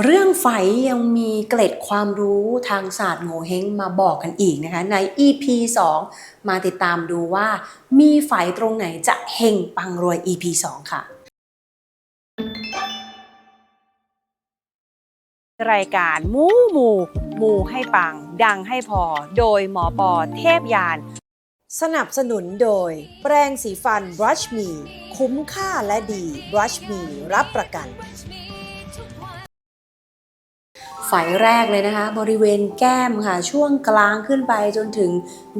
เรื่องไฝยังมีเกล็ดความรู้ทางศาสตร์โงเฮงมาบอกกันอีกนะคะใน EP 2 มาติดตามดูว่า มีไฝตรงไหนจะเฮงปังรวย EP 2 ค่ะ รายการมูมู มูให้ปัง ดังให้พอ โดยหมอปอเทพยาน สนับสนุนโดย แปรงสีฟัน Brush Me คุ้มค่าและดี Brush Me รับประกัน ไฝแรกเลยนะคะ บริเวณแก้มค่ะ ช่วงกลางขึ้นไปจนถึง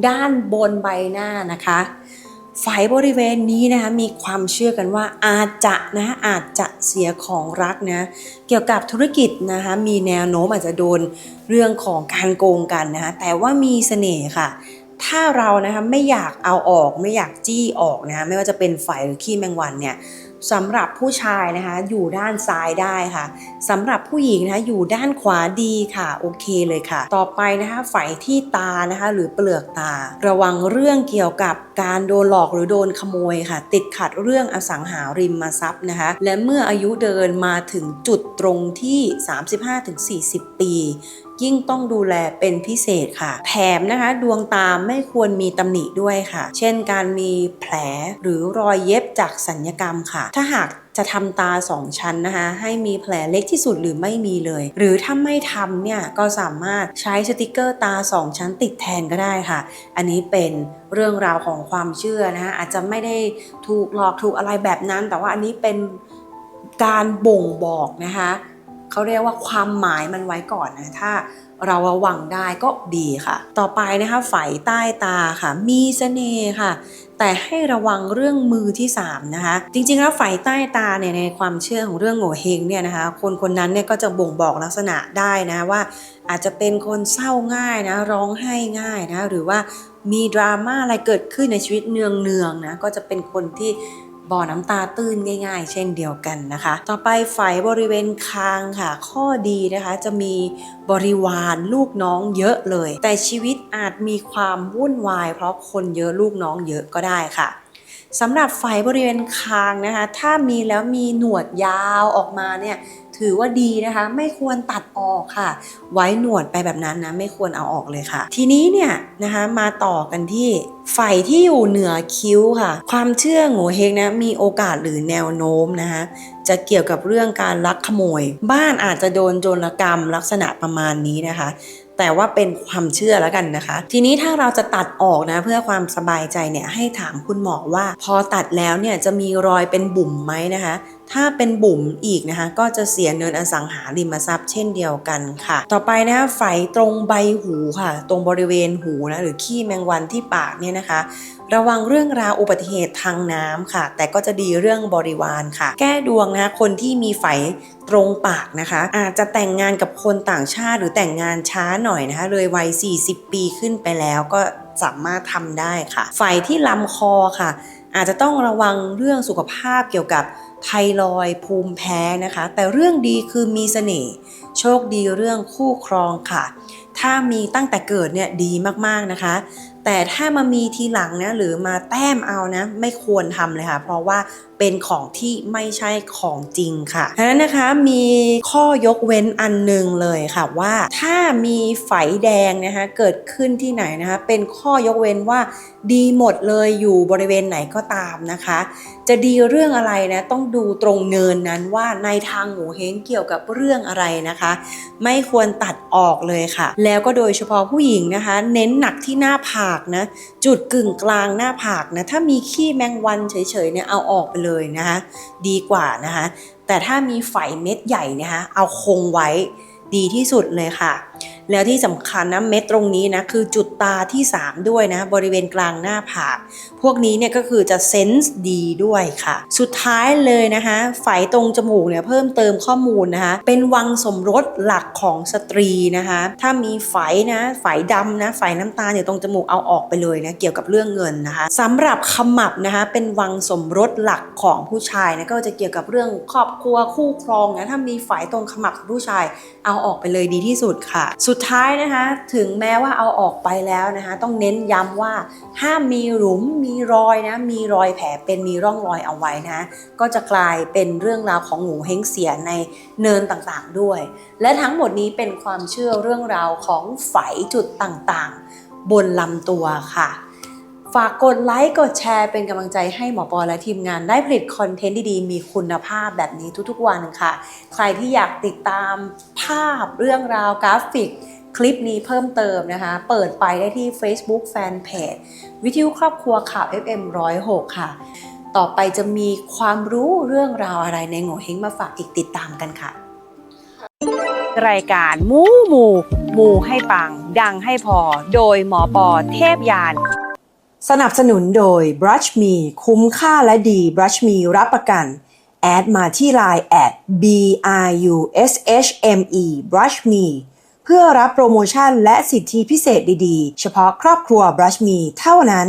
ด้านบนใบหน้านะคะไฝบริเวณนี้นะคะมีความเชื่อกันว่าอาจจะนะอาจจะเสียของรักนะเกี่ยวกับธุรกิจนะคะมีแนวโน้มอาจจะโดนเรื่องของการโกงกันนะคะแต่ว่ามีเสน่ห์ค่ะ ถ้าเรานะคะไม่อยากเอาออกไม่อยากจี้ออกนะคะไม่ว่าจะเป็นไฝหรือขี้แมงวันเนี่ย สำหรับผู้ชายนะคะ อยู่ด้านซ้ายได้ค่ะสำหรับผู้หญิงนะคะอยู่ด้านขวาดีค่ะ โอเคเลยค่ะ ต่อไปนะคะไฝที่ตานะคะ หรือเปลือกตา ระวังเรื่องเกี่ยวกับการโดนหลอกหรือโดนขโมยค่ะ ติดขัดเรื่องอสังหาริมทรัพย์นะคะ และเมื่ออายุเดินมาถึงจุดตรงที่ 35-40 ปียิ่งต้องดูแลเป็นพิเศษค่ะ แถมนะคะ ดวงตาไม่ควรมีตำหนิด้วยค่ะ เช่นการมีแผลหรือรอยเย็บจากสัญญกรรมค่ะ ถ้าหากจะทำตาสองชั้นนะคะ ให้มีแผลเล็กที่สุดหรือไม่มีเลย หรือถ้าไม่ทำเนี่ย ก็สามารถใช้สติกเกอร์ตาสองชั้นติดแทนก็ได้ค่ะ อันนี้เป็นเรื่องราวของความเชื่อนะคะอาจจะไม่ได้ถูกหลอกถูกอะไรแบบนั้น แต่ว่าอันนี้เป็นการบ่งบอกนะคะ เขาเรียกว่าความหมายมันไว้ก่อนนะถ้าเราระวังได้ก็ดีค่ะ ต่อไปนะคะไฝใต้ตาค่ะ มีเสน่ห์ค่ะ แต่ให้ระวังเรื่องมือที่3นะคะ จริงๆแล้วไฝใต้ตาเนี่ยในความเชื่อของเรื่องโง่เฮงเนี่ยนะคะ คนคนนั้นเนี่ยก็จะบ่งบอกลักษณะได้นะว่า อาจจะเป็นคนเศร้าง่ายนะร้องไห้ง่ายนะหรือว่ามีดราม่าอะไรเกิดขึ้นในชีวิตเนืองๆนะก็จะเป็นคนที่ บ่อน้ำตาตื้นง่าย ๆ เช่นเดียวกันนะคะ ต่อไปไฝบริเวณคางค่ะ ข้อดีนะคะจะมีบริวารลูกน้องเยอะเลย แต่ชีวิตอาจมีความวุ่นวาย เพราะคนเยอะลูกน้องเยอะก็ได้ค่ะสำหรับไฝบริเวณคางนะคะ ถ้ามีแล้วมีหนวดยาวออกมาเนี่ย ถือว่าดีนะคะ ไม่ควรตัดออกค่ะ ไว้หนวดไปแบบนั้นนะไม่ควรเอาออกเลยค่ะ ทีนี้เนี่ยนะคะมาต่อกันที่ไฝที่อยู่เหนือคิ้วค่ะ ความเชื่อโงเฮงนะมีโอกาสหรือแนวโน้มนะคะจะเกี่ยวกับเรื่องการลักขโมย บ้านอาจจะโดนโจรกรรมลักษณะประมาณนี้นะคะแต่ว่าเป็นความเชื่อแล้วกันนะคะ ทีนี้ถ้าเราจะตัดออกนะเพื่อความสบายใจเนี่ยให้ถามคุณหมอว่า พอตัดแล้วเนี่ยจะมีรอยเป็นบุ๋มไหมนะคะ ถ้าเป็นบุ๋มอีกนะคะ ก็จะเสียเนินอสังหาริมทรัพย์เช่นเดียวกันค่ะ ต่อไปนะคะไฝตรงใบหูค่ะ ตรงบริเวณหูนะหรือขี้แมงวันที่ปากเนี่ยนะคะ ระวังเรื่องราวอุบัติเหตุทางน้ำค่ะ แต่ก็จะดีเรื่องบริวารค่ะ แก้ดวงนะคะคนที่มีไฝตรงปากนะคะ อาจจะแต่งงานกับคนต่างชาติหรือแต่งงานช้าหน่อยนะคะ เลยวัย 40 ปีขึ้นไปแล้วก็สามารถทำได้ค่ะไฝที่ลำคอค่ะ อาจจะต้องระวังเรื่องสุขภาพเกี่ยวกับ ไทรอยภูมิแพ้นะคะ แต่เรื่องดีคือมีเสน่ห์โชคดีเรื่องคู่ครองค่ะ ถ้ามีตั้งแต่เกิดเนี่ยดีมากๆนะคะ แต่ถ้ามามีทีหลังนะหรือมาแต้มเอานะไม่ควรทำเลยค่ะ เพราะว่าเป็นของที่ไม่ใช่ของจริงค่ะฉะนั้นนะคะมีข้อยกเว้นอันหนึ่งเลยค่ะว่าถ้ามีไฝแดงนะคะเกิดขึ้นที่ไหนนะคะเป็นข้อยกเว้นว่าดีหมดเลยอยู่บริเวณไหนก็ตามนะคะ จะดีเรื่องอะไรนะต้องดูตรงเนินนั้นว่าในทางหมูเฮงเกี่ยวกับเรื่องอะไรนะคะ ไม่ควรตัดออกเลยค่ะ แล้วก็โดยเฉพาะผู้หญิงนะคะ เน้นหนักที่หน้าผากนะจุดกึ่งกลางหน้าผากนะถ้ามีขี้แมงวันเฉยๆเนี่ยเอาออกไปเลยนะคะดีกว่านะคะแต่ถ้ามีไฝเม็ดใหญ่นะคะเอาคงไว้ดีที่สุดเลยค่ะ แล้วที่สำคัญนะเม็ดตรงนี้นะคือจุดตาที่ 3 ด้วยนะบริเวณกลางหน้าผากพวกนี้เนี่ยก็คือจะเซนส์ดีด้วยค่ะ สุดท้ายเลยนะคะไฝตรงจมูกเนี่ยเพิ่มเติมข้อมูลนะคะเป็นวังสมรสหลักของสตรีนะคะ ถ้ามีไฝนะไฝดำนะไฝน้ำตาลอยู่ตรงจมูกเอาออกไปเลยนะเกี่ยวกับเรื่องเงินนะคะสำหรับขมับนะคะเป็นวังสมรสหลักของผู้ชายนะก็จะเกี่ยวกับเรื่องครอบครัวคู่ครองนะถ้ามีไฝตรงขมับของผู้ชายเอาออกไปเลยดีที่สุดค่ะสุดสุดท้ายนะคะถึงแม้ว่าเอาออกไปแล้วนะคะต้องเน้นย้ำว่าห้ามมีหลุมมีรอยนะมีรอยแผลเป็นมีร่องรอยเอาไว้นะก็จะกลายเป็นเรื่องราวของหมูเฮงเสียในเนินต่างๆด้วย และทั้งหมดนี้เป็นความเชื่อเรื่องราวของไฝจุดต่างๆ บนลำตัวค่ะ ฝากกดไลค์กดแชร์เป็นกำลังใจให้หมอปอและทีมงานได้ผลิตคอนเทนต์ดีๆ มีคุณภาพแบบนี้ทุกๆวันค่ะ ใครที่อยากติดตามภาพเรื่องราวกราฟิก คลิปนี้เพิ่มเติมนะคะ เปิดไปได้ที่ Facebook Fanpage วิทยุครอบครัวข่าว FM 106 ค่ะ ต่อไปจะมีความรู้เรื่องราวอะไรในโง่เฮงมาฝากอีกติดตามกันค่ะรายการมูหมูมูให้ปัง ดังให้พอ โดยหมอปอเทพยาน สนับสนุนโดย Brush Me คุ้มค่าและดี Brush Me รับประกัน แอดมาที่ Line แอด B R U S H M E Brush Me เพื่อรับโปรโมชั่นและสิทธิพิเศษดีๆ เฉพาะครอบครัว Brush Me เท่านั้น